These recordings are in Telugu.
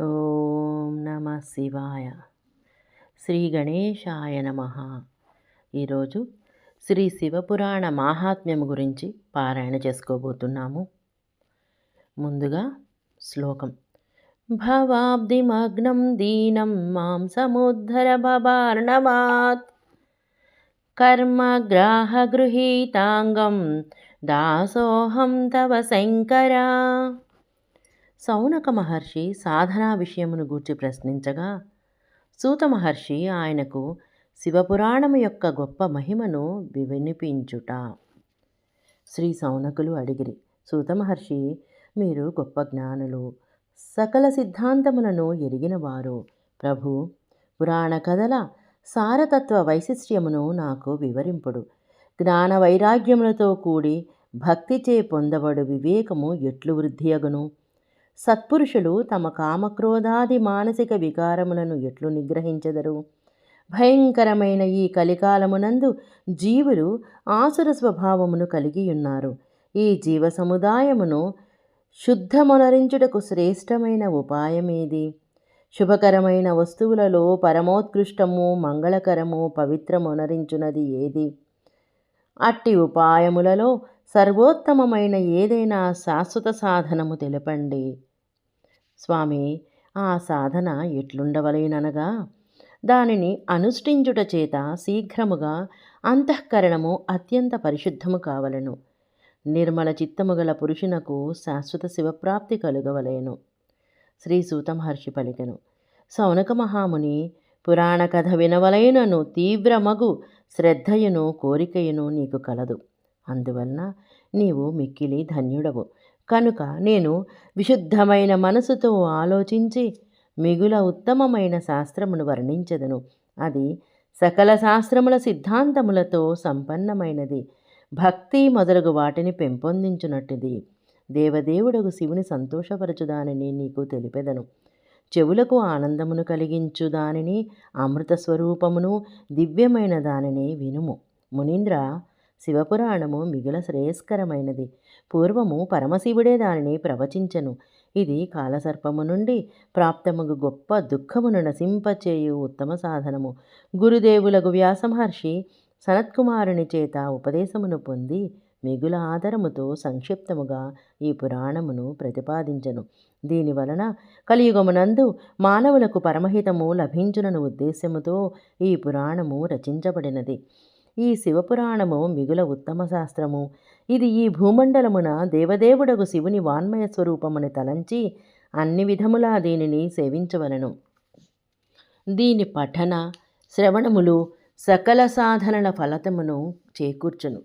ఓం నమ శివాయ. శ్రీ గణేశాయ నమ. ఈరోజు శ్రీ శివపురాణ మాహాత్మ్యం గురించి పారాయణ చేసుకోబోతున్నాము. ముందుగా శ్లోకం. భవాబ్దిమగ్నం దీనం మాం సముద్ధర భవార్ణవాత్. కర్మగ్రాహగృహీతాంగం దాసోహం తవ శంకరా. సౌనక మహర్షి సాధనా విషయమును గూర్చి ప్రశ్నించగా సూత మహర్షి ఆయనకు శివపురాణము యొక్క గొప్ప మహిమను వినిపించుట శ్రీ సౌనకులు అడిగిరి సూత మహర్షి మీరు గొప్ప జ్ఞానులు సకల సిద్ధాంతములను ఎరిగినవారు ప్రభు పురాణ కథల సారతత్వ వైశిష్ట్యమును నాకు వివరింపుడు. జ్ఞాన వైరాగ్యములతో కూడి భక్తిచే పొందబడు వివేకము ఎట్లు వృద్ధియగును? సత్పురుషులు తమ కామక్రోధాది మానసిక వికారములను ఎట్లు నిగ్రహించెదరు? భయంకరమైన ఈ కలికాలమునందు జీవులు ఆసుర స్వభావమును కలిగి ఉన్నారు ఈ జీవ సముదాయమును శుద్ధమునరించుటకు శ్రేష్టమైన ఉపాయమేది? శుభకరమైన వస్తువులలో పరమోత్కృష్టము మంగళకరము పవిత్రమునరించున్నది ఏది? అట్టి ఉపాయములలో సర్వోత్తమమైన ఏదైనా శాశ్వత సాధనము తెలపండి. స్వామి ఆ సాధన ఎట్లుండవలేననగా? దానిని అనుష్ఠించుట చేత శీఘ్రముగా అంతఃకరణము అత్యంత పరిశుద్ధము కావలను. నిర్మల చిత్తము గల పురుషునకు శాశ్వత శివప్రాప్తి కలుగవలేను. శ్రీసూత మహర్షి పలికెను. సౌనక మహాముని పురాణ కథ వినవలైనను తీవ్రమగు శ్రద్ధయును కోరికయును నీకు కలదు. అందువలన నీవు మిక్కిలి ధన్యుడవు. కనుక నేను విశుద్ధమైన మనసుతో ఆలోచించి మిగుల ఉత్తమమైన శాస్త్రమును వర్ణించదను. అది సకల శాస్త్రముల సిద్ధాంతములతో సంపన్నమైనది. భక్తి మొదలగు వాటిని పెంపొందించునట్టుది. దేవదేవుడగు శివుని సంతోషపరచుదానిని నీకు తెలిపెదను. చెవులకు ఆనందమును కలిగించు దానిని అమృత స్వరూపమును దివ్యమైన దానిని వినుము. మునీంద్ర శివపురాణము మిగుల శ్రేయస్కరమైనది. పూర్వము పరమశివుడే దానిని ప్రవచించను. ఇది కాలసర్పము నుండి ప్రాప్తముగు గొప్ప దుఃఖమును నశింపచేయు ఉత్తమ సాధనము. గురుదేవులకు వ్యాసమహర్షి సనత్కుమారుని చేత ఉపదేశమును పొంది మిగుల ఆదరముతో సంక్షిప్తముగా ఈ పురాణమును ప్రతిపాదించను. దీనివలన కలియుగమునందు మానవులకు పరమహితము లభించునను ఉద్దేశముతో ఈ పురాణము రచించబడినది. ఈ శివపురాణము మిగుల ఉత్తమ శాస్త్రము. ఇది ఈ భూమండలమున దేవదేవుడగు శివుని వాన్మయ స్వరూపముని తలంచి అన్ని విధములా దీనిని సేవించవలను. దీని పఠన శ్రవణములు సకల సాధనల ఫలతమును చేకూర్చును.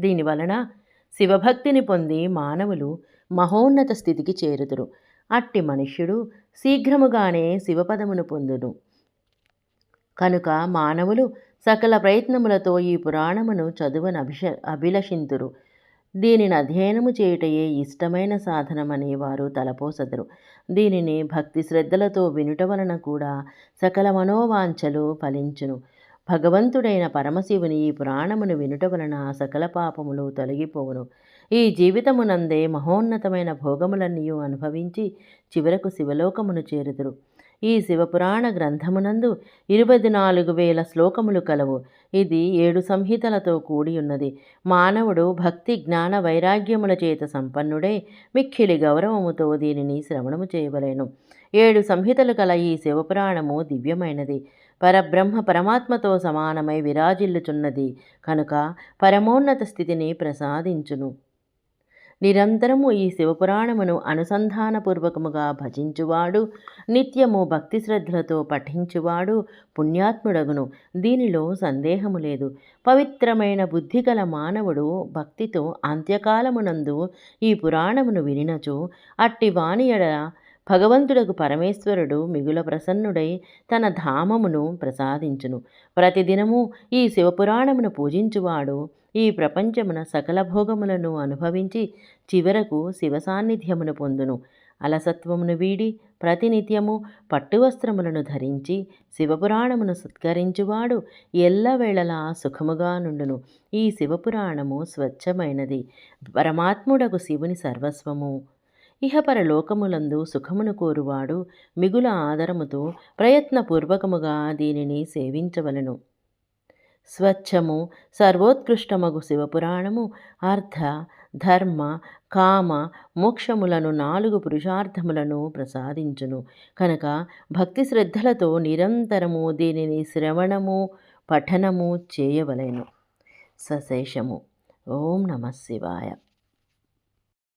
దీనివలన శివభక్తిని పొంది మానవులు మహోన్నత స్థితికి చేరుదురు. అట్టి మనుష్యుడు శీఘ్రముగానే శివపదమును పొందును. కనుక మానవులు సకల ప్రయత్నములతో ఈ పురాణమును చదువును అభిష అభిలషింతురు. దీనిని అధ్యయనము చేయుటయే ఇష్టమైన సాధనమని వారు తలపోసదురు. దీనిని భక్తి శ్రద్ధలతో వినుట వలన కూడా సకల మనోవాంఛలు ఫలించును. భగవంతుడైన పరమశివుని ఈ పురాణమును వినుట వలన సకల పాపములు తొలగిపోవును. ఈ జీవితమునందే మహోన్నతమైన భోగములన్నీ అనుభవించి చివరకు శివలోకమును చేరుదురు. ఈ శివపురాణ గ్రంథమునందు ఇరవై నాలుగు వేల శ్లోకములు కలవు. ఇది ఏడు సంహితలతో కూడి ఉన్నది మానవుడు భక్తి జ్ఞాన వైరాగ్యముల చేత సంపన్నుడై. మిక్కిలి గౌరవముతో దీనిని శ్రవణము చేయవలేను. ఏడు సంహితలు కల ఈ శివపురాణము దివ్యమైనది. పరబ్రహ్మ పరమాత్మతో సమానమై విరాజిల్లుచున్నది. కనుక పరమోన్నత స్థితిని ప్రసాదించును. నిరంతరము ఈ శివపురాణమును అనుసంధానపూర్వకముగా భజించువాడు నిత్యము భక్తి శ్రద్ధలతో పఠించువాడు పుణ్యాత్ముడగును. దీనిలో సందేహము లేదు. పవిత్రమైన బుద్ధి గల మానవుడు భక్తితో అంత్యకాలమునందు ఈ పురాణమును వినినచు అట్టి వాణియడ భగవంతుడకు పరమేశ్వరుడు మిగుల ప్రసన్నుడై తన ధామమును ప్రసాదించును. ప్రతిదినము ఈ శివపురాణమును పూజించువాడు ఈ ప్రపంచమున సకల భోగములను అనుభవించి చివరకు శివ సాన్నిధ్యమును పొందును. అలసత్వమును వీడి ప్రతినిత్యము పట్టువస్త్రములను ధరించి శివపురాణమును సత్కరించువాడు ఎల్లవేళలా సుఖముగా నుండును. ఈ శివపురాణము స్వచ్ఛమైనది. పరమాత్ముడకు శివుని సర్వస్వము. ఇహపర లోకములందు సుఖమును కోరువాడు మిగుల ఆదరముతో ప్రయత్నపూర్వకముగా దీనిని సేవించవలను. స్వచ్ఛము సర్వోత్కృష్టమగు శివపురాణము అర్థ ధర్మ కామ మోక్షములను నాలుగు పురుషార్థములను ప్రసాదించును. కనుక భక్తి శ్రద్ధలతో నిరంతరము దీనిని శ్రవణము పఠనము చేయవలెను. సశేషము. ఓం నమ శివాయ.